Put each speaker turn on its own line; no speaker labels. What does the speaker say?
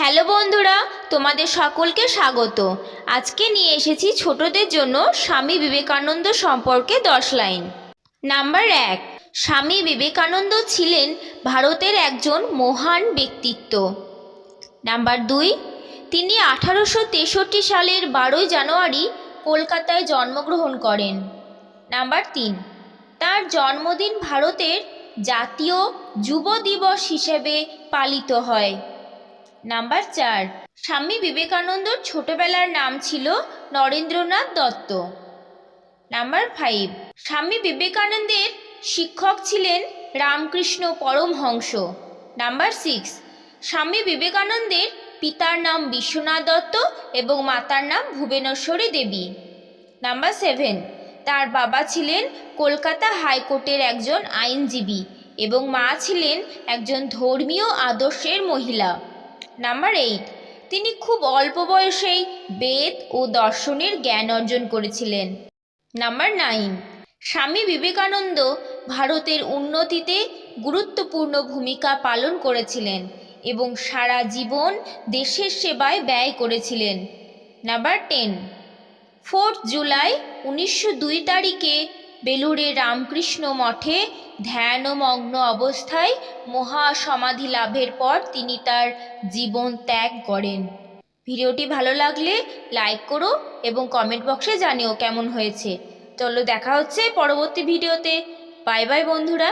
Hello বন্ধুরা, তোমাদের সকলকে স্বাগত। আজকে নিয়ে এসেছি ছোটদের জন্য স্বামী বিবেকানন্দ সম্পর্কে দশ লাইন। নাম্বার এক, স্বামী বিবেকানন্দ ছিলেন ভারতের একজন মহান ব্যক্তিত্ব। নাম্বার দুই, তিনি আঠারোশো তেষট্টি সালের বারোই জানুয়ারি কলকাতায় জন্মগ্রহণ করেন। নাম্বার তিন, তার জন্মদিন ভারতের জাতীয় যুব দিবস হিসেবে পালিত হয়। নাম্বার চার। স্বামী বিবেকানন্দর ছোটবেলার নাম ছিল নরেন্দ্রনাথ দত্ত। Number five. স্বামী বিবেকানন্দের শিক্ষক ছিলেন রামকৃষ্ণ পরমহংস। Number six. স্বামী বিবেকানন্দের পিতার নাম বিশ্বনাথ দত্ত এবং মাতার নাম ভুবনেশ্বরী দেবী। Number seven. তার বাবা ছিলেন কলকাতা হাইকোর্টের একজন আইনজীবী এবং মা ছিলেন একজন ধর্মীয় আদর্শের মহিলা। নাম্বার এইট তিনি খুব অল্প বয়সেই বেদ ও দর্শনের জ্ঞান অর্জন করেছিলেন। নাম্বার নাইন স্বামী বিবেকানন্দ ভারতের উন্নতিতে গুরুত্বপূর্ণ ভূমিকা পালন করেছিলেন এবং সারা জীবন দেশের সেবায় ব্যয় করেছিলেন। নাম্বার টেন ফোর্থ জুলাই উনিশশো দুই তারিখে বেলুড়ে রামকৃষ্ণ মঠে ধ্যানমগ্ন অবস্থায় মহাসমাধি লাভের পর তিনি তার জীবন ত্যাগ করেন। ভিডিওটি ভালো লাগলে লাইক করো এবং কমেন্ট বক্সে জানিও কেমন হয়েছে। চলো দেখা হচ্ছে পরবর্তী ভিডিওতে। বাই বাই বন্ধুরা।